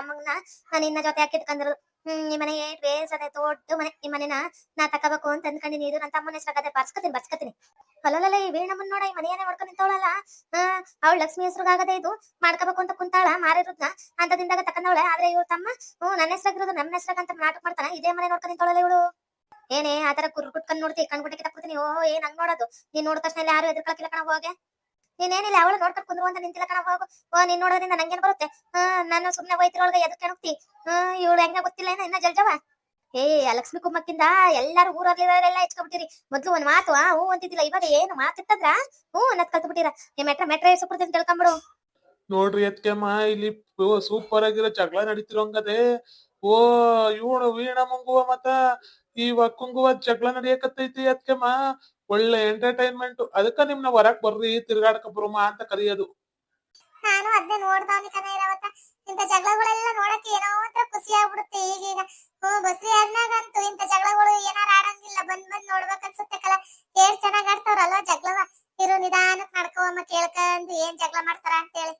ತಮ್ಮಂಗನ ನಾನು ಇನ್ನ ಜೊತೆ ಹಾಕಿ ಇಟ್ಕೊಂಡ್ರು ಹ್ಮ್ ಈ ಮನೆ ಏಟ್ ಬೇಸದೆ ದೊಡ್ಡ ಮನೆ. ಈ ಮನೆನ ನಾ ತಕೋಬೇಕು ಅಂತ ಅನ್ಕೊಂಡಿನಿ ಇದು ನನ್ನ ತಮ್ಮನ ಹೆಸರಾಗದೆ ಬರ್ಸ್ಕತೀನಿ ಬರ್ಸ್ಕತೀನಿ. ಅಲ್ಲಲ್ಲ ಈ ವೀಣಮ್ಮನ್ ನೋಡ ಈ ಮನೆಯನ್ನೇ ಮಾಡ್ಕೊಂಡು ನಿಂತವಳಲ್ಲ? ಅವಳು ಲಕ್ಷ್ಮಿ ಹೆಸರುಗಾಗದೆ ಇದು ಮಾಡ್ಕೋಬೇಕು ಅಂತ ಕುಂತಾಳ, ಮಾರಿರುದ್ನ? ಅಂತದಿಂದಾಗ ತಕೊಂಡವಳೆ ಆದ್ರೆ ಇವ್ರು ತಮ್ಮ, ಹ್ಞೂ, ನನ್ನ ಹೆಸರಾಗಿರೋದು ನಮ್ಮ ಹೆಸರಾಗಂತ ನಾಟಕ ಮಾಡ್ತಾನ. ಇದೇ ಮನೆ ನೋಡ್ಕೊಂಡು ನಿಂತವಳಲ್ಲ ಇವಳು? ಏನೇ ಆತರ ಕುರ್ ಕುಟ್ಕೊಂಡ್ ನೋಡ್ತಿ ಕಣ್ಗುಟ್ಟೆ ಕಿತ್ತಾಕ್ಬಿಡ್ತೀನಿ. ಓ ಏನ್ ಹಂಗ್ ನೋಡೋದು? ನೀನ್ ನೋಡಿದ ತಕ್ಷಣ ಯಾರು ಎದುರ್ಕೊಳಕಿಲ್ಲ ಕಣ, ಹೋಗೆ. ನೀನೇನಿಲ್ಲ, ಅವಳು ನೋಡ್ಕೊಂಡು ಕುಂದ್ರು ಅಂತ ನಿಂತಿಲ್ಲ ಕಣ, ಹೋಗು. ನೀನ್ ನೋಡೋದ್ರಿಂದ ನಂಗೇನ್ ಬರುತ್ತೆ? ಹಾ, ನಾನು ಸುಮ್ನೆ ಹೋಯ್ತಿರೊಳಗೆ ಎದಕ್ಕೆ ಹೋಗ್ತಿ ಹಾ, ಇವಳು ಹೆಂಗ ಗೊತ್ತಿಲ್ಲ ಏನ ಇನ್ನ ಜಲ್ಜವ? ಏ ಲಕ್ಷ್ಮಿ ಕುಮ್ಮಕ್ಕಿಂದ ಎಲ್ಲಾರು ಊರಲ್ಲಿರೋರೆಲ್ಲ ಹೆಚ್ಕೊಬಿಟ್ಟಿರಿ ಮೊದ್ಲು ಒಂದ್ ಮಾತು, ಆ, ಹೂ ಅಂತಿದ್ದಿಲ್ಲ, ಇವಾಗ ಏನು ಮಾತಿತ್ತಂದ್ರ ಹ್ಞೂ ಅನ್ನದ್ ಕಲ್ತ್ಬಿಟ್ಟಿರ. ಬಿಟ್ಟಿರ ಈ ಮೆಟ್ರ ಮೆಟ್ರ ಸುಪ್ರತಿಂತ ತಿಳ್ಕೊಂಬಿಡು. ನೋಡ್ರಿ ಎತ್ಕೆಮ್ಮ ಇಲ್ಲಿ ಸೂಪರ್ ಆಗಿರೋ ಜಗಳ ನಡೀತಿರೋಂಗದೆ ಓ, ಇವಳು ಮುಂಗುವ ಮತ್ತ ಈ ವಕ್ಕುಂಗುವ ಜಗಳ ನಡಿಯಕತ್ತೈತಿ ಅದ್ಕೆಮ್ಮ ಒಳ್ಳೆ ಎಂಟರ್ಟೈನ್ಮೆಂಟ್ ಅದಕ್ಕ ನಿಮ್ನ ಹೊರಕ್ ಬರ್ರಿ, ತಿರ್ಗಾಡಕ ಬರುಮ ಅಂತ ಕರೆಯೋದು. ನಾನು ಅದನ್ನೇ ನೋಡ್ದವನಿ ಇರವತ್ತ ಇಂಥ ಜಗಳಗಳೆಲ್ಲ ನೋಡಕ್ಕೆ ಏನೋ ಒಂಥರ ಖುಷಿ ಆಗ್ಬಿಡುತ್ತೆ. ಈಗೀಗ ಹ್ಞೂ ಬಸ್ರಿ ಆದ್ನಾಗಂತೂ ಇಂತ ಜಗಳಗಳು ಏನಾರ ಆಡಂಗಿಲ್ಲ. ಬಂದ್ ಬಂದ್ ನೋಡ್ಬೇಕು ಅನ್ಸುತ್ತೆ ಕಲ ಏನ್ ಚೆನ್ನಾಗ್ ಆಡ್ತಾವ್ರಲ್ವ ಜಗಳವ? ಇರು ನಿಧಾನಕ್ ನಡ್ಕೋವಮ್ಮ ಕೇಳ್ಕಂದು ಏನ್ ಜಗಳ ಮಾಡ್ತಾರ ಅಂತೇಳಿ.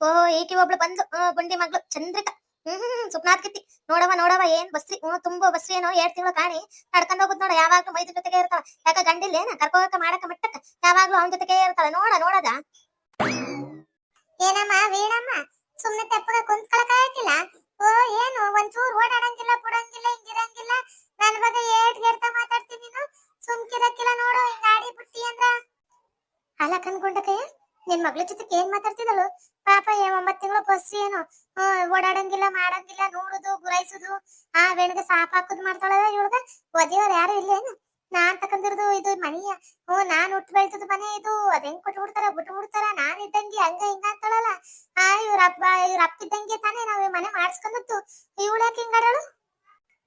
ಓ ಈಕಿ ಒಬ್ಳು ಬಂದು ಗುಂಡಿ ಮಗ್ಳು. ಚಂದ್ರಿಕಾ. ಹ್ಮ್ ಹ್ಮ್ ಸುಪ್ನಾಥ್ ಕಿತ್ತಿ ನೋಡವ ನೋಡವ ಏನ್ ಬಸ್ರಿ ತುಂಬಾ ಬಸ್ರಿ ಏನೋ ಎರಡ್ ತಿಂಗಳು ಕಾಣಿ. ನಡ್ಕೊಂಡ್ ಹೋಗುದ್ ನೋಡ, ಯಾವಾಗ್ಲೂ ಮೈದ ಜೊತೆಗೆ ಇರ್ತಾವ ಯಾಕ ಗಂಡಿಲ್ಲ ಏನ ಕರ್ಕೋಕ ಮಾಡಕ ಮಟ್ಟಕ್ಕ. ಯಾವಾಗ್ಲೂ ಅವನ ಜೊತೆಗೆ ಇರ್ತಾಳ. ನೋಡ, ನೋಡದ. ಏನಮ್ಮ, ವೀಣಮ್ಮ? ಸುಮ್ನೆ ತೆಪ್ಪಗ ಕುಂತ್ಕೊಳಕಾಗಿಲ್ಲ ಓ, ಏನು, ಒಂಚೂರ್ ಓಡಾಡಂಗಿಲ್ಲ ಬಿಡಂಗಿಲ್ಲ ಹಿಂಗಿರಂಗಿಲ್ಲ. ನನ್ ಬಗ್ಗೆ ಏಟ್ ಗೆರ್ತ ಮಾತಾಡ್ತೀನಿ ನೀನು. ಸುಮ್ಕಿರಕ್ಕಿಲ್ಲ ನೋಡು, ಹಿಂಗ್ ಆಡಿ ಬಿಟ್ಟಿ ಅಂದ್ರ. ಅಲ್ಲ ಕನ್ಕೊಂಡಕ್ಕೆ ನಿನ್ ಮಗಳ ಜೊತೆ ಏನ್ ಮಾತಾಡ್ತಿದಳು ಪಾಪ ಒಂಬತ್ ತಿಂಗಳು ಬಸ್ರಿ ಏನು? ಓಡಾಡಂಗಿಲ್ಲ, ಮಾಡಂಗಿಲ್ಲ ನೋಡುದು ಗುರೈಸುದು ಆ ಬೆಣಗೆ ಸಾಪ್ ಹಾಕುದು ಮಾಡ್ತಾಳ ಇವಳಗ? ಒದಿಯೋರ್ ಯಾರು ಇಲ್ಲೇನು ನಾನ್ ತಕೊಂಡಿರೋದು ಇದು ಮನೆಯ. ಹ್ಞೂ ನಾನ್ ಹುಟ್ಟು ಬೆಳ್ತದ ಮನೆ ಇದು. ಅದ್ ಹೆಂಗ್ ಕೊಟ್ಟು ಬಿಡ್ತಾರ? ಬಿಟ್ಟು ಬಿಡ್ತಾರ? ನಾನ್ ಇದ್ದಂಗೆ ಹಂಗ ಹಿಂಗ ಅಂತಾಳಲ್ಲ. ಆ, ಇವ್ರ ಅಪ್ಪ ಇವ್ರ ಅಪ್ಪ ಇದ್ದಂಗೆ ತಾನೇ ನಾವ್ ಮನೆ ಮಾಡಿಸ್ಕೊಂಡತ್ತು ಇವಳ ಯಾಕೆ ಹಿಂಗಾಡಳು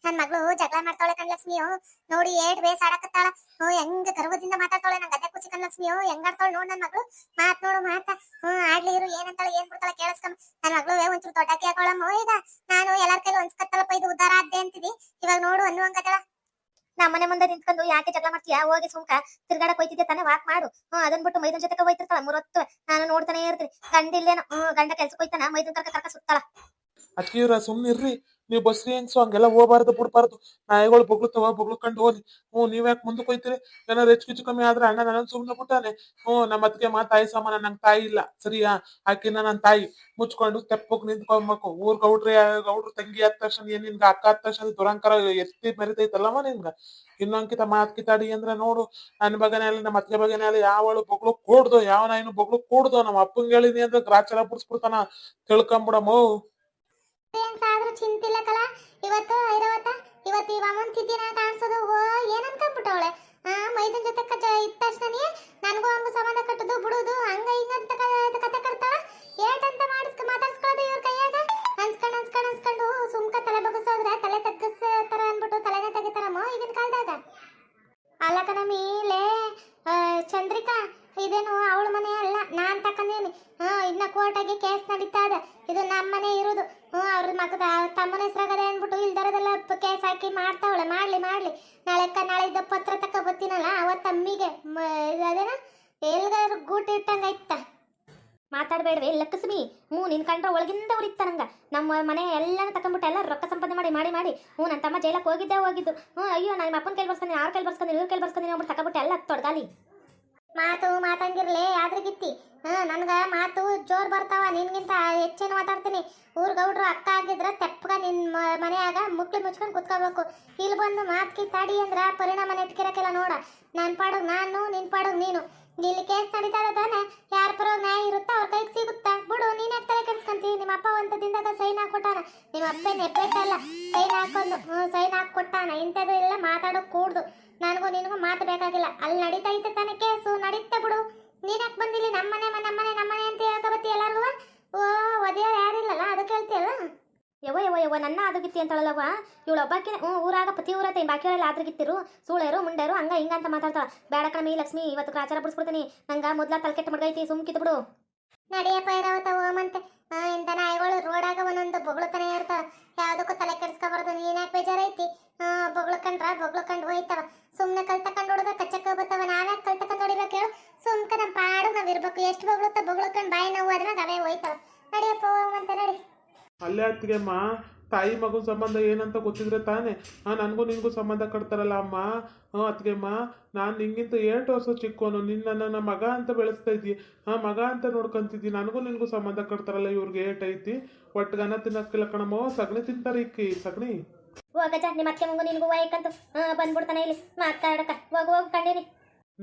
ನನ್ ಮಗಳು ಜಗಳ ಮಾಡ್ತಾಳೆ ಕಣ್ಲಕ್ಷ್ಮಿಯು ನೋಡಿ ಏಟ್ ಬೇಸ್ ಆಡಕತ್ತಾಳ. ಹೆಂಗ್ ಗರ್ವದಿಂದ ಮಾತಾಡ್ತಾಳೆ ನಂಗೆ ಅದೇ ಖುಷಿ ಕಣ್ಲಕ್ಷ್ಮಿಯು ಹೆಂಗಾಡ್ತಾಳೆ ನೋಡ್ ನನ್ ಮಗಳು. ಮಾತ್ ನೋಡು, ಮಾತ. ಹ್ಮ್ ಆಡ್ಲಿ ಇರು, ಏನಂತಾಳೆ, ಏನ್ ಬಿಡ್ತಾಳೆ ಕೇಳಿಸ್ಕೊಂಡ್ ನನ್ ಮಗಳು ಒಂಚೂರು ದೊಡ್ಡಕ್ಕೆ ಹಾಕೊಳಮ್ಮ. ಈಗ ನಾನು ಎಲ್ಲಾರ ಕೈಲಿ ಒಂದ್ಸ್ಕತ್ತಲ್ಲಪ್ಪ ಇದು ಉದ್ದಾರ ಆದ್ದೆ ಅಂತಿದಿ. ಇವಾಗ ನೋಡು ಅನ್ನುವಂಗದಳ ನಮ್ಮ ಮನೆ ಮುಂದೆ ನಿಂತ್ಕೊಂಡು ಯಾಕೆ ಜಗಳ ಮಾಡ್ತೀಯಾ? ಹೋಗಿ ಸುಮ್ಕ ತಿರ್ಗಾಡಕ್ ಕೊಯ್ತಿದ್ದೆ ತಾನೆ ವಾಕ್ ಮಾಡು. ಹ್ಮ್ ಅದನ್ ಬಿಟ್ಟು ಮೈದನ್ ಜೊತೆ ಹೋಯ್ತಿರ್ತಾಳ, ಮೂರೊತ್ತು. ನಾನು ನೋಡ್ತಾನೆ ಇರ್ತೀನಿ. ಗಂಡಿಲ್ಲೇನೋ ಹ್ಮ್ ಗಂಡ ಕೆಲ್ಸಕ್ಕೆ ಹೋಯ್ತಾನ, ಮೈದನ್ ಕರ್ಕ ಕರ್ಕ ಸುತ್ತಾಳ. ಅಕ್ಕಿವ್ರ ನೀವು ನೀವ್ ಬಸ್ರಿ ಹೆಂಗ್ಸು ಹಂಗೆಲ್ಲ ಹೋಗಬಾರ್ದು, ಬಿಡ್ಬಾರ್ದು. ನಾಯಿಗಳು ಬೊಗ್ಳುತ್ತವ, ಬೊಗ್ಳುಕೊಂಡು ಹೋಗಿ ಹ್ಞೂ, ನೀವ್ ಯಾಕೆ ಮುಂದಕ್ಕೆ ಹೋಯ್ತೀರಿ? ಏನಾರು ಹೆಚ್ಚು ಕಿಚ್ಚು ಕಮ್ಮಿ ಆದ್ರೆ ಅಣ್ಣ ನನ್ನ ಸುಮ್ನೆ ಬಿಟ್ಟಾನೆ. ಹ್ಞೂ, ನಮ್ಮ ಅತ್ತಿಗೆ ಮಾ ತಾಯಿ ಸಮಾನ, ನಂಗೆ ತಾಯಿ ಇಲ್ಲ. ಸರಿಯಾ? ಆಕಿನ ನನ್ನ ತಾಯಿ. ಮುಚ್ಕೊಂಡು ತೆಪ್ಪಕ್ ನಿಂತ್ಕೊಬೇಕು. ಊರ್ ಗೌಡ್ರಿ, ಗೌಡ್ರು ತಂಗಿ ಆದ ತಕ್ಷಣ ಏನ್ ನಿನ್ಗೆ ಅಕ್ಕ ಆದ ತಕ್ಷಣ ದುರಂಕರ ಎತ್ತಿ ಮೆರಿತೈತಲ್ಲಮ್ಮ ನಿನ್ಗ? ಇನ್ನೊಂಕಿತ ಮಾತ್ ಕಿತಾಡಿ ಅಂದ್ರೆ ನೋಡು. ನನ್ನ ಬಗನೇ ಅಲ್ಲಿ ನಮ್ಮ ಅತ್ತಿಗೆ ಬಗನೇ ಅಲ್ಲಿ ಯಾವಳು ಬೊಗ್ಳು ಕೂಡ್ದು, ಯಾವ ನಾಯಿನು ಬೊಗ್ಳು ಕೂಡ್ದು. ನಮ್ಮ ಅಪ್ಪಂಗೆ ಹೇಳಿನಿ ಅಂದ್ರೆ ಗ್ರಾಚಾರ ಬಿಡಿಸ್ಬಿಡ್ತಾನ. ತಿಳ್ಕೊಂಬಿಡಮೋ. ಏನ್ ಸಾದ್ರು ಚಿಂತಿಲ್ಲ ಕಲ. ಇವತ್ತು ಐರವತ್ತ ಇವತ್ತು ಈ ಅಮ್ಮನ ತಿಥಿನ ಕಾಣಿಸೋದು. ಓ ಏನ್ ಅನ್ಕೊಂಡ್ಬಿಟ್ಟವಳೆ ಆ, ಮೈದನ್ ಜೊತೆ ಕಚ್ಚ ಇದ್ದ ನನಗೂ ಹಂಗ ಸಂಬಂಧ ಕಟ್ಟುದು, ಬಿಡುದು, ಹಂಗ ಹಿಂಗ ಅಂತ ಕತೆ ಮಗದ ತಮ್ಮನ ಹೆಸರಾಗದೆ ಅಂದ್ಬಿಟ್ಟು ಇಲ್ದರದೆಲ್ಲ ಕೇಸ್ ಹಾಕಿ ಮಾಡ್ತಾವಳೆ, ಮಾಡ್ಲಿ ಮಾಡ್ಲಿ. ನಾಳೆ ನಾಳೆ ಇದ್ದ ಪತ್ರ ತಕ್ಕ ಬತ್ತೀನಲ್ಲ ಅವ ತಮ್ಮಿಗೆ ಅದೇನ? ಎಲ್ಗಾರು ಗೂಟ ಇಟ್ಟಂಗ ಇತ್ತ ಲಕ್ಷ್ಮಿ ಹ್ಞೂ, ನಿನ್ ಕಂಡ್ರೆ ಒಳಗಿಂದ ಉರಿತ ನಂಗ. ನಮ್ಮ ಮನೆ ಎಲ್ಲಾನು ತಕೊಂಡ್ಬಿಟ್ಟು ಎಲ್ಲ ರೊಕ್ಕ ಸಂಪಾದನೆ ಮಾಡಿ ಮಾಡಿ ಮಾಡಿ. ಹ್ಞೂ, ನನ್ನ ತಮ್ಮ ಜೈಲಕ್ಕೆ ಹೋಗಿದ್ದೆ ಹೋಗಿದ್ದು. ಹ್ಞೂ, ಅಯ್ಯೋ ನಾನು ಅಪ್ಪನ ಕೈಲಿ ಬರ್ಸ್ಕೊಂಡು ಯಾರ ಕೈಲಿ ಬರ್ಸ್ಕೊಂಡು ಇವ್ರ ಕೈಲಿ ಎಲ್ಲ ತೊಡ್ಗಾಲಿ. ಮಾತು ಮಾತಂಗಿರ್ಲಿ ಆದ್ರಿಗಿತ್ತಿ ಹಾ, ನನ್ಗ ಮಾತು ಜೋರ್ ಬರ್ತಾವ, ನಿನ್ಗಿಂತ ಹೆಚ್ಚೇನು ಮಾತಾಡ್ತೀನಿ. ಊರ್ ಗೌಡ್ರು ಅಕ್ಕ ಆಗಿದ್ರೆ ತೆಪ್ಪಗ ನಿನ್ನ ಮ- ಮನ್ಯಾಗ ಮುಕ್ಳು ಮುಚ್ಕೊಂಡ್ ಕುತ್ಕೋಬೇಕು. ಇಲ್ಲಿ ಬಂದು ಮಾತ್ ಕಿತ್ತಾಡಿ ಅಂದ್ರ ಪರಿಣಾಮ ನೆಟ್ಕಿರಕ್ಕೆಲ್ಲ ನೋಡ. ನನ್ ಪಾಡಗ್ ನಾನು, ನಿನ್ ಪಾಡಗ್ ನೀನು. ಇಲ್ಲಿ ಕೇಸ್ ನಡೀತಾ ತಾನೆ, ಯಾರ ಪರ ನ್ಯಾಯ ಇರುತ್ತಾ ಅವ್ರ ಕೈಗೆ ಸಿಗುತ್ತಾ? ಬಿಡು, ನೀನ್ ಯಾಕೆ ತಲೆ ಕೆಡ್ಸ್ಕೊಂತಿ? ನಿಮ್ಮ ಅಪ್ಪ ಒಂತದಿಂದಾಗ ಸೈನ್ ಹಾಕೊಟ್ಟಾನ. ನಿಮ್ಮ ಅಪ್ಪ ನೆಪ್ಪೆಟ್ಟಲ್ಲ ಸೈನ್ ಹಾಕೊಂಡು ಸೈನ್ ಹಾಕೊಟ್ಟಾನ. ಇಂಥದ್ದು ಎಲ್ಲ ಮಾತಾಡೋಕ್ ಕೂಡ್ದು. ನನಗೂ ನಿನಗೂ ಮಾತು ಬೇಕಾಗಿಲ್ಲ. ಅಲ್ಲಿ ನಡೀತಾ ಇತ್ತು ತಾನೆ ಕೇಸು ನಡೀತಾ ಬಿಡು. ನೀನ್ ಯಾಕೆ ಬಂದಿಲ್ಲಿ? ನಮ್ಮನೆ ನಮ್ಮನೆ ನಮ್ಮನೆ ಅಂತ ಹೇಳ್ಕೊಬತ್ತಿ ಎಲ್ಲರಿಗೂ? ಓ ಒದೆಯೋ ಯಾರಿಲ್ಲಲ್ಲ, ಅದು ಹೇಳ್ತೀಯಲ್ಲ ಯವ್ವ ಯವ್ವ ಯವ್ವ, ನನ್ನ ಆದ್ರಗಿತ್ತಿ ಅಂತಳಲ್ಲವ್ವ ಇವಳು ಒಬ್ಬಾಕಿ ಹ್ಞೂ, ಊರಾಗ ಪತಿ ಊರತ್ತೆ ಬಾಕಿಯವರೆಲ್ಲ ಆದ್ರಗಿತ್ತಿರು. ಸೂಳೆರು ಮುಂಡೆರು ಹಂಗ ಹಿಂಗ ಅಂತ ಮಾತಾಡ್ತಾಳ. ಬೇಡ ಕಣಮಿ ಲಕ್ಷ್ಮಿ, ಇವತ್ತು ಆಚಾರ ಬಿಡಿಸ್ಬಿಡ್ತೀನಿ. ನಂಗ ಮೊದ್ಲ ತಲೆಕೆಟ್ಟು ಮಡ್ಗೈತಿ, ಸುಮ್ಕಿತ್ ಬಿಡು. ನಡಿಯಪ್ಪ ಇರವತ್ತ ಓಮಂತೆ ಹಾ ಇಂಥ ನಾಯಿಗಳು ರೋಡಾಗ ಒಂದೊಂದು ಬೊಗಳುತ್ತಾನೆ ಇರ್ತಾವ ಯಾವ್ದಕ್ಕೂ ತಲೆ ಕೆಡ್ಸ್ಕೊಬಾರ್ದು ನೀನ್ ಯಾಕೆ ಬೇಜಾರೈತಿ ಹಾ ಬೊಗಳ್ಕಂಡ್ರ ಬೊಗಳ್ಕಂಡ್ ಹೋಯ್ತವ ಸುಮ್ನೆ ಕಲ್ತಕೊಂಡ್ ಹೊಡೆದ್ರೆ ಕಚ್ಚಕ್ಕ ಬತ್ತವ ನಾವ್ಯಾಕೆ ಕಲ್ತಕೊಂಡ್ ಹೊಡಿಬೇಕು ಹೇಳು ಸುಮ್ಕ ನಮ್ಮ ಪಾಡು ನಾವ್ ಇರ್ಬೇಕು ಎಷ್ಟು ಬೊಗಳುತ್ತ ಬೊಗಳ್ಕೊಂಡ್ ಬಾಯಿ ನೋವು ಅದ್ರಾಗ ಅವೇ ಹೋಯ್ತವ ನಡಿಯಪ್ಪ ಓಮಂತೆ ನಡಿ ಅಲ್ಲ ಅಲ್ಲೇ ಅತ್ತಿಗೆಮ್ಮ ತಾಯಿ ಮಗು ಸಂಬಂಧ ಏನಂತ ಗೊತ್ತಿದ್ರೆ ತಾನೆ. ಹಾಂ ನನಗೂ ನಿನಗೂ ಸಂಬಂಧ ಕಟ್ತಾರಲ್ಲ ಅಮ್ಮ. ಹಾಂ ಅತ್ತಿಗೆಮ್ಮ ನಾನು ನಿಂಗಿಂತ ಏಟು ವರ್ಷ ಚಿಕ್ಕೋನು ನಿನ್ನ ನನ್ನ ಮಗ ಅಂತ ಬೆಳೆಸ್ತಾ ಇದ್ದಿ. ಹಾಂ ಮಗ ಅಂತ ನೋಡ್ಕೊಂತಿದ್ದಿ. ನನಗೂ ನಿನಗೂ ಸಂಬಂಧ ಕಟ್ತಾರಲ್ಲ ಇವ್ರಿಗೆ ಏಟ್ ಐತಿ. ಒಟ್ಟಿಗನ ತಿನ್ನಕ್ಕಿಲ್ಲ ಕಣಮ್ಮ. ಸಗಣಿ ತಿಂತಾರೆ ಇಕ್ಕಿ ಸಗಣಿ. ಹೋಗಜ್ಜ ನಿಮ್ಮ ಅತ್ತೆ ಮಗು ನಿನಗೂ ವಾಯ್ಕಂತು ಹಾಂ ಬಂದ್ಬಿಡ್ತಾನೆ ಇಲ್ಲಿ. ಮಾತಾಡಕ. ಹೋಗು ಹೋಗು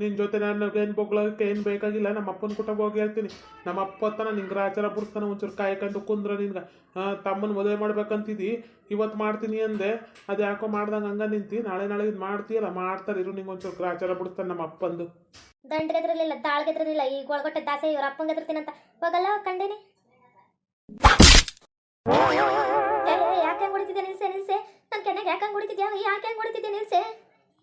ನಿನ್ನ ಜೊತೆ ನಾನು ಏನು ಬೊಗ್ಳೋಕೆ ಏನು ಬೇಕಾಗಿಲ್ಲ ನಮ್ಮ ಅಪ್ಪನ ಕುಟುಂಬ ಹೋಗಿ ಹೇಳ್ತೀನಿ. ನಮ್ಮ ಅಪ್ಪ ತನ ನಿಂಗೆ ರಾಚಾರ ಬಿಡಿಸ್ತಾನೆ ಒಂಚೂರು ಕಾಯ್ಕೊಂಡು ಕುಂದ್ರ ನಿನ್ಗೆ. ತಮ್ಮನ ಮದುವೆ ಮಾಡ್ಬೇಕಂತಿದ್ದಿ ಇವತ್ತು ಮಾಡ್ತೀನಿ ಅಂದೆ. ಅದು ಯಾಕೋ ಮಾಡ್ದಂಗೆ ಹಂಗ ನಿಂತಿ, ನಾಳೆ ನಾಳೆ ಇದು ಮಾಡ್ತೀಯಲ್ಲ, ಮಾಡ್ತಾರೆ ಇರು ನಿಂಗೆ ಒಂಚೂರು ಗ್ರಾಚಾರ ಬಿಡಿಸ್ತಾನೆ ನಮ್ಮ ಅಪ್ಪಂದು ದಂಡ್ಗೆದ್ರಲಿಲ್ಲ ತಾಳ್ಗೆದ್ರಲಿಲ್ಲ ಈಗ ಒಳಗೊಟ್ಟೆ ದಾಸೆ ಇವ್ರ ಅಪ್ಪಂಗೆ ಅಂತ ಹೋಗಲ್ಲ ಕಂಡೇನಿ? ಯಾಕೆ ಹೊಡಿತಿದ್ದೆ ನಿಲ್ಸೆ ನಿಲ್ಸೆ? ನನ್ನ ಕೆನೆಗೆ ಯಾಕೆ ಹೊಡಿತಿದ್ಯಾ? ಯಾಕೆ ಹೊಡಿತಿದ್ದೆ ನಿಲ್ಸೆ?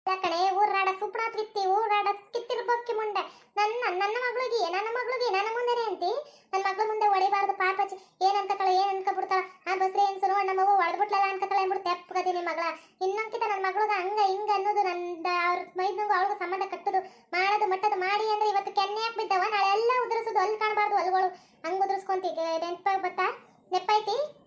ಕಣೆ ಊರಾಡ ಸುಪ್ರಾ ಕಿತ್ತಿ ಊರಾಡ ಕಿತ್ತಿರ್ಬಕ್ಕಿ ಮುಂಡೆ. ನನ್ನ ನನ್ನ ಮಗಳಿಗೆ ನನ್ನ ಮಗಳಿಗೆ, ನನ್ನ ಮುಂದೆನೆ ಅಂತಿ. ನನ್ನ ಮಗಳ ಮುಂದೆ ಹೊಡಿಬಾರ್ದು ಪಾಪ ಏನ್ ಅನ್ಕತಾಳ, ಏನ್ ಅನ್ಕೊಬಿಡ್ತಾಳ. ಆ ಬಸ್ರಿ ಸುರು ನಮ್ಮ ಮಗು ಹೊಡೆದ್ಬಿಟ್ಲಲ್ಲ ಅನ್ಕತಾಳ ಅಂದ್ಬಿಟ್ಟು ತೆಪ್ಪಗದಿ ಮಗಳ. ಇನ್ನೊಂದ್ಕಿತ ನನ್ನ ಮಗಳಿಗೆ ಹಂಗ, ಹಿಂಗ ಅನ್ನೋದು ನನ್ನ ಅವ್ರ ಮೈದ್ನಂಗು ಅವಳಿಗೂ ಸಂಬಂಧ ಕಟ್ಟದು. ಮಾಡೋದು, ಮಟ್ಟದು ಮಾಡಿ ಅಂದ್ರೆ ಇವತ್ತು ಕೆನ್ನೆ ಹಾಕಿ ಬಿದ್ದವ. ನಾಳೆ ಎಲ್ಲ ಉದುರಿಸೋದು. ಅಲ್ಲಿ ಕಾಣಬಾರ್ದು, ಅಲ್ಗಳು. ಹಂಗ ಉದುರಿಸ್ಕೊಂತಿ. ನೆನಪ ಬತ್ತಾ? ನೆಪ್ಪೈತಿ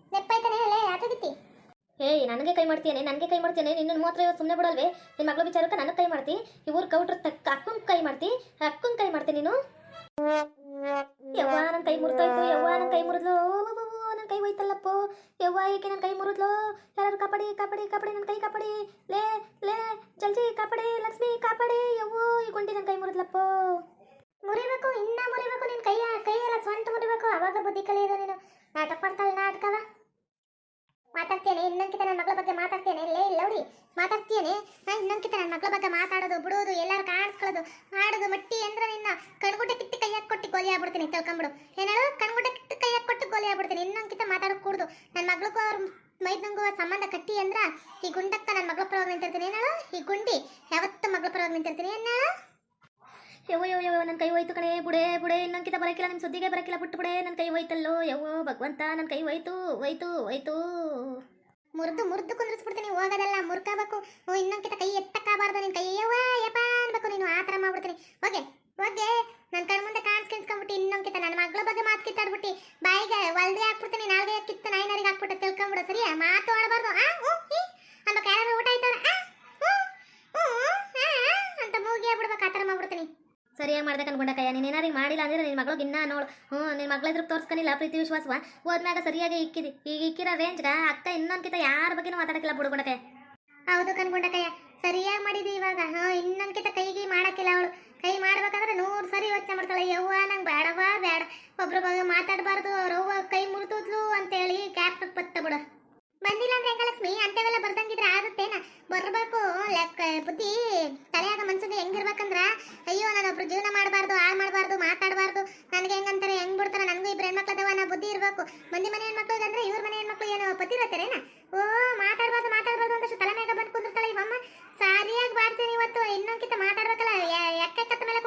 ನನಗೆ ಕೈ ಮಾಡ್ತೀನಿ ನನಗೆ ಕೈ ಮಾಡ್ತೀನಿ ನಿನ್ನ ಮಾತ್ರ ಇವತ್ತು ಸುಮ್ಮನೆ ಬಿಡಲ್ವೇ? ನಿನ್ನ ಮಗಳ ವಿಚಾರಕ್ಕೆ ನನಗೆ ಕೈ ಮಾಡ್ತಿ? ಇವ್ರ ಕೌಟ್ರ ತಕ್ಕ ಅಕ್ಕಂಗೆ ಕೈ ಮಾಡ್ತಿ? ಅಕ್ಕಂಗೆ ಕೈ ಮಾಡ್ತೀನಿ ನೀನು? ಯವ್ವ ನನ್ನ ಕೈ ಮುರಿದೋಯ್ತು, ಯವ್ವ ನನ್ನ ಕೈ ಮುರಿದ್ಲು. ನನ್ನ ಕೈ ಹೋಯ್ತಲ್ಲಪ್ಪೋ. ಯವ್ವ ಏಕೆ ನನ್ನ ಕೈ ಮುರಿದ್ಲು. ಯಾರು ಕಾಪಾಡಿ ಕಾಪಾಡಿ ಕಾಪಾಡಿ ನನ್ನ ಕೈ ಕಾಪಾಡಿ. ಲೇ ಲೇ ಜಲ್ದಿ ಕಾಪಾಡಿ, ಲಕ್ಷ್ಮಿ, ಕಾಪಾಡಿ. ಯವ್ವ, ಈ ಗುಂಡಿ ನನ್ನ ಕೈ ಮುರಿದ್ಲಪ್ಪೋ. ಮುರಿಬೇಕು, ಇನ್ನ ಮುರಿಬೇಕು ನಿನ್ ಕೈಯ ಎಲ್ಲ ಸ್ವಂತ ಮುರಿಬೇಕು. ಅವಾಗ ಬುದ್ಧಿ ಕಲಿಯೋದು ನೀನು. ನಾಟಕ ಮಾಡ್ತಾಳೆ ನಾಟಕವ ಮಾತಾಡ್ತೇನೆ ಇನ್ನೊಂದ್ಕಿತ ನನ್ನ ಮಗಳ ಬಗ್ಗೆ ಮಾತಾಡ್ತೇನೆ ಲೇ, ಲೌಡಿ ಮಾತಾಡ್ತೇನೆ ನಾನು ಇನ್ನೊಂದ್ಕಿತ ನನ್ನ ಮಗಳ ಬಗ್ಗೆ ಮಾತಾಡೋದು, ಬಿಡೋದು, ಎಲ್ಲಾರು ಕಾಣಿಸ್ಕೊಳ್ಳೋದು ಆಡೋದು ಮಟ್ಟಿ ಅಂದ್ರೆ ನಿನ್ನ ಕಣ್ಗುಡ್ಡ ಕಿತ್ತು ಹಾಕಿ ಕೊಟ್ಟು ಗೋಲಿ ಆಗ್ಬಿಡ್ತೀನಿ ತಿಳ್ಕೊಂಬಿಡು. ಏನೇಳು? ಕಣ್ಗುಡ್ಡ ಕಿತ್ತು ಕೈಯಾಗ ಕೊಟ್ಟು ಗೋಲಿ ಆಗ್ಬಿಡ್ತೀನಿ ಇನ್ನೊಂದ್ಕಿತ ಮಾತಾಡೋದು ಕೂಡುದು. ನನ್ನ ಮಗಳಿಗೂ ಅವ್ರ ಮೈದ್ನಂಗೂ ಸಂಬಂಧ ಕಟ್ಟಿ ಅಂದ್ರ ಈ ಗುಂಡಕ್ಕ ನನ್ನ ಮಗಳ ಪರವಾಗಿ ನಿಂತಿರ್ತೀನಿ. ಏನಾಳು? ಈ ಗುಂಡಿ, ಯಾವತ್ತು ಮಗಳ ಪರವಾಗಿ ನಿಂತಿರ್ತೀನಿ? ಏನೇಳು? ಯವ್ವ ಯವ್ವ ಯವ್ವ ನನ್ನ ಕೈ ಹೋಯ್ತು ಕಣೆ, ಬುಡೇ, ಬುಡೆ ಇನ್ನಂಕಿತ ಬರಕಿಲ್ಲ ನಿಮ್ಮ ಸುದ್ದಿಗೆ ಬರಕಿಲ್ಲ ಬಿಟ್ಟು ಬಿಡೆ ನನ್ನ ಕೈ ಹೋಯ್ತಲ್ಲೋ, ಯವ್ವ, ಭಗವಂತ ನನ್ನ ಕೈ ಹೋಯ್ತು ಹೋಯ್ತು ಹೋಯ್ತು. ಮುರಿದು ಮುರಿದು ಕುಂದ್ರಿಸ್ಬಿಡ್ತೀನಿ ಹೋಗೋದಲ್ಲ ಮುರ್ಕಬೇಕು. ಇನ್ನಂಕಿತ ಕೈ ಎತ್ತಕ್ಕಾಗಬಾರ್ದು ನಿನ್ ಕೈ. ಯವ್ವ, ಯಪ್ಪ ಅನ್ಬೇಕು ನೀನು, ಆ ಥರ ಮಾಡ್ಬಿಡ್ತೀನಿ. ಓಕೆ ಓಕೆ ನನ್ನ ಕಣ್ ಮುಂದೆ ಕಾಣಿಸ್ಕೊಂಡ್ಬಿಟ್ಟು ಇನ್ನೊಂದ್ಕಿತ ನನ್ನ ಮಗಳ ಬಗ್ಗೆ ಮಾತು ಕಿತ್ತಾಡ್ಬಿಟ್ಟು. ಬಾಯಿಗೆ ಒಲ್ದೆ ಹಾಕ್ಬಿಡ್ತೀನಿ ನಾಲ್ಗೆ ಕಿತ್ತು ನಾಯಿನರಿಗೆ ಹಾಕ್ಬಿಟ್ಟು ತಿಳ್ಕೊಂಬಿಡು ಸರಿಯಾ ಮಾತು ಆಡಬಾರ್ದು ಆ ಹ್ಞೂ ಹೀ ಅನ್ಬೇಕು ಯಾರು ಊಟ ಆಯ್ತವ್ರ ಆ ಹ್ಞೂ ಹ್ಞೂ ಆ ಅಂತ ಮೂಗಿ ಆಗ್ಬಿಡ್ಬೇಕು ಆ ಥರ ಮಾಡ್ಬಿಡ್ತೀನಿ ಸರಿಯಾಗಿ ಅನ್ಕೊಂಡ ಅನ್ಕೊಂಡಕ್ಕಯ್ಯ ನೀನು ಏನಾರು ಮಾಡಿಲ್ಲ ಅಂದ್ರೆ ನಿನ್ನ ಮಗಳಿಗೆ ಇನ್ನ ನೋಡು. ಹ್ಞೂ ನಿನ್ನ ಮಗಳ ಎದುರು ತೋರ್ಸ್ಕೊಂಡಿಲ್ಲ ಪ್ರೀತಿ ವಿಶ್ವಾಸವ ಹೋದ್ಮ್ಯಾಗ ಸರಿಯಾಗಿ ಇಕ್ಕಿದಿ. ಈಗ ಇಕ್ಕಿರೋ ರೇಂಜ್ಗ ಅಕ್ಕ ಇನ್ನೊಂದ್ಕಿತ ಯಾರ ಬಗ್ಗೆನೂ ಮಾತಾಡಕ್ಕಿಲ್ಲ ಬಿಡ್ಕೊಂಡಕ್ಕೆ ಹೌದು ಕನ್ಕೊಂಡಕ್ಕಯ್ಯ ಸರಿಯಾಗಿ ಮಾಡಿದಿ ಇವಾಗ. ಹಾ ಇನ್ನೊಂದ್ಕಿತ ಕೈಗೆ ಮಾಡಕ್ಕಿಲ್ಲ ಅವಳು. ಕೈ ಮಾಡ್ಬೇಕಂದ್ರೆ ನೂರು ಸರಿ ಯೋಚನೆ ಮಾಡ್ತಾಳೆ. ಯವ್ವ, ನಂಗೆ ಬೇಡವಾ ಬೇಡ ಒಬ್ರ ಬಗ್ಗೆ ಮಾತಾಡಬಾರ್ದು. ಅವ್ರವ್ವ ಕೈ ಮುರಿದ್ಲು ಅಂತೇಳಿ ಕ್ಯಾಪ್ ಪತ್ತ ಬಿಡು. ಬಂದಿಲ್ಲ ಅಂದ್ರೆ ಹೆಂಗಲಕ್ಷ್ಮಿ ಅಂತವೆಲ್ಲ ಬರ್ದಂಗಿದ್ರೆ ಆಗುತ್ತೇನ? ಬರ್ಬೇಕು. ಲೆಕ್ಕ, ಬುದ್ಧಿ, ತಲೆಯಾಗ ಮನ್ಸಿಗೆ ಹೆಂಗಿರ್ಬೇಕಂದ್ರ ಅಯ್ಯೋ, ನಾನು ಒಬ್ರು ಜೀವನ ಮಾಡಬಾರ್ದು, ಹಾಳು ಮಾಡಬಾರ್ದು, ಮಾತಾಡಬಾರ್ದು. ನನಗೆ ಹೆಂಗಂತಾರೆ ಹೆಂಗ್ ಬಿಡ್ತಾರೆ? ನನಗೂ ಇಬ್ರು ಹೆಣ್ಮಕ್ಳು ಅದಾವ, ಅನ್ನೋ ಬುದ್ಧಿ ಇರಬೇಕು. ಮಂದಿ ಮನೆ ಹೆಣ್ಮಕ್ಳು ಅಂದ್ರೆ ಇವ್ರ ಮನೆ ಹೆಣ್ಮಕ್ಳು ಏನು ಪತಿರತ್ತರೇನ ಓ, ಮಾತಾಡ್ಬಾರ್ದು ಮಾತಾಡ್ಬಾರ್ದು ಅಂದಷ್ಟು ತಲೆ ಮ್ಯಾಗ ಬಂದು ಕುಂದಿರ್ತಾಳೆ ಇವಮ್ಮ ಸಾರಿಯಾಗಿ ಬಾಡ್ತೀನಿ ಇವತ್ತು, ಇನ್ನೊಂದ್ಕಿತ ಮಾತಾಡ್ಬೇಕಲ್ಲ ಎಕ್ಕ ಮೇಲೆ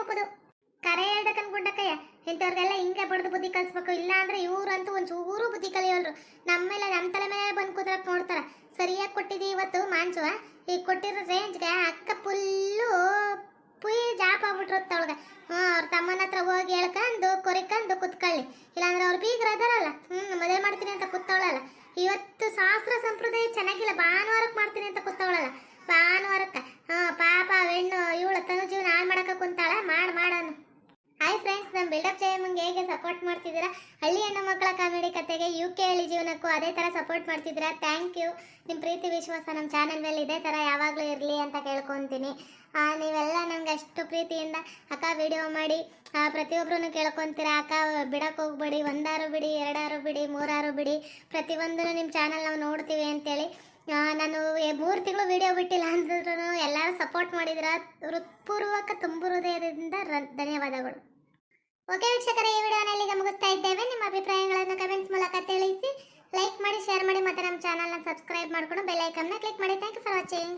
ಬಡ್ದು ಬುದ್ಧಿ ಕಲಿಸ್ಬೇಕು. ಇಲ್ಲ ಅಂದ್ರೆ ಇವ್ರಂತೂ ಚೂರು ಬುದ್ಧಿ ಕಲಿಯೋಲ್ರು. ನಮ್ಮೆಲ್ಲ ನಮ್ಮ ತಲೆ ಮೇಲೆ ಬಂದು ಕುದ್ರಕ್ ನೋಡ್ತಾರ. ಸರಿಯಾಗಿ ಕೊಟ್ಟಿದ್ದೀವಿ ಇವತ್ತು ಮಾಂಚುವ. ಈಗ ಕೊಟ್ಟಿರೋ ರೇಂಜ್ಗೆ ಅಕ್ಕ ಫುಲ್ಲು ಪುಯ್ ಜಾಪ್ ಆಗ್ಬಿಟ್ರತ್ತ ಅವಳಗ. ಹ್ಞೂ ಅವ್ರ ತಮ್ಮನ ಹತ್ರ ಹೋಗಿ ಹೇಳ್ಕೊಂಡು, ಕೊರಿಕೊಂಡು ಕುತ್ಕೊಳ್ಳಿ. ಇಲ್ಲಾಂದ್ರೆ ಅವ್ರು ಬೀಗ್ರ ಅದರಲ್ಲ. ಹ್ಞೂ ಮದುವೆ ಮಾಡ್ತೀನಿ ಅಂತ ಕೂತವಳಲ್ಲ. ಇವತ್ತು ಶಾಸ್ತ್ರ ಸಂಪ್ರದಾಯ ಚೆನ್ನಾಗಿಲ್ಲ. ಭಾನುವಾರಕ್ಕೆ ಮಾಡ್ತೀನಿ ಅಂತ ಕೂತವಳಲ್ಲ. ಭಾನುವಾರಕ್ಕೆ. ಹಾಂ ಪಾಪ ಹೆಣ್ಣು, ಇವಳು ತನ್ನ ಜೀವನ ಹಾಳು ಮಾಡಕ್ಕೆ ಕುಂತಾಳ. ಮಾಡಿ ಮಾಡೋಣ ಹಾಯ್ ಫ್ರೆಂಡ್ಸ್ ನಮ್ಮ ಬಿಲ್ಡಪ್ ಜಯಮ್ಮಂಗೆ ಹೇಗೆ ಸಪೋರ್ಟ್ ಮಾಡ್ತಿದ್ದೀರಾ? ಹಳ್ಳಿ ಹೆಣ್ಣು ಮಕ್ಕಳ ಕಾಮಿಡಿ ಕತೆಗೆ ಯು ಕೆ ಹಳ್ಳಿ ಜೀವನಕ್ಕೂ ಅದೇ ಥರ ಸಪೋರ್ಟ್ ಮಾಡ್ತಿದ್ದೀರಾ? ಥ್ಯಾಂಕ್ ಯು ನಿಮ್ಮ ಪ್ರೀತಿ, ವಿಶ್ವಾಸ ನಮ್ಮ ಚಾನಲ್ ಮೇಲೆ ಇದೇ ಥರ ಯಾವಾಗಲೂ ಇರಲಿ ಅಂತ ಕೇಳ್ಕೊತೀನಿ. ನೀವೆಲ್ಲ ನನಗೆ ಅಷ್ಟು ಪ್ರೀತಿಯಿಂದ, ಅಕ್ಕ ವಿಡಿಯೋ ಮಾಡಿ ಪ್ರತಿಯೊಬ್ಬರೂ ಕೇಳ್ಕೊತೀರಾ? ಅಕ್ಕ ಬಿಡಕ್ಕೆ ಹೋಗ್ಬೇಡಿ, ಒಂದಾರು ಬಿಡಿ, ಎರಡಾರು ಬಿಡಿ, ಮೂರಾರು ಬಿಡಿ, ಪ್ರತಿಯೊಂದನ್ನು ನಿಮ್ಮ ಚಾನಲ್ ನಾವು ನೋಡ್ತೀವಿ ಅಂತೇಳಿ. ನಾನು ಮೂರು ತಿಂಗಳು ವಿಡಿಯೋ ಬಿಟ್ಟಿಲ್ಲ ಅಂದ್ರೂ ಎಲ್ಲರೂ ಸಪೋರ್ಟ್ ಮಾಡಿದ್ರ ಹೃತ್ಪೂರ್ವಕ ತುಂಬ ಹೃದಯದಿಂದ ಧನ್ಯವಾದಗಳು. ಓಕೆ ವೀಕ್ಷಕರೇ, ಈ ವಿಡಿಯೋನ ಇಲ್ಲಿಗೆ ಮುಗಿಸ್ತಾ ಇದ್ದೇವೆ. ನಿಮ್ಮ ಅಭಿಪ್ರಾಯಗಳನ್ನು ಕಮೆಂಟ್ಸ್ ಮೂಲಕ ತಿಳಿಸಿ ಲೈಕ್ ಮಾಡಿ ಶೇರ್ ಮಾಡಿ ಮತ್ತೆ ನಮ್ಮ ಚಾನಲ್ನ ಸಬ್ಸ್ಕ್ರೈಬ್ ಮಾಡ್ಕೊಂಡು ಬೆಲ್ ಐಕನ್ನ ಕ್ಲಿಕ್ ಮಾಡಿ. Thank you for watching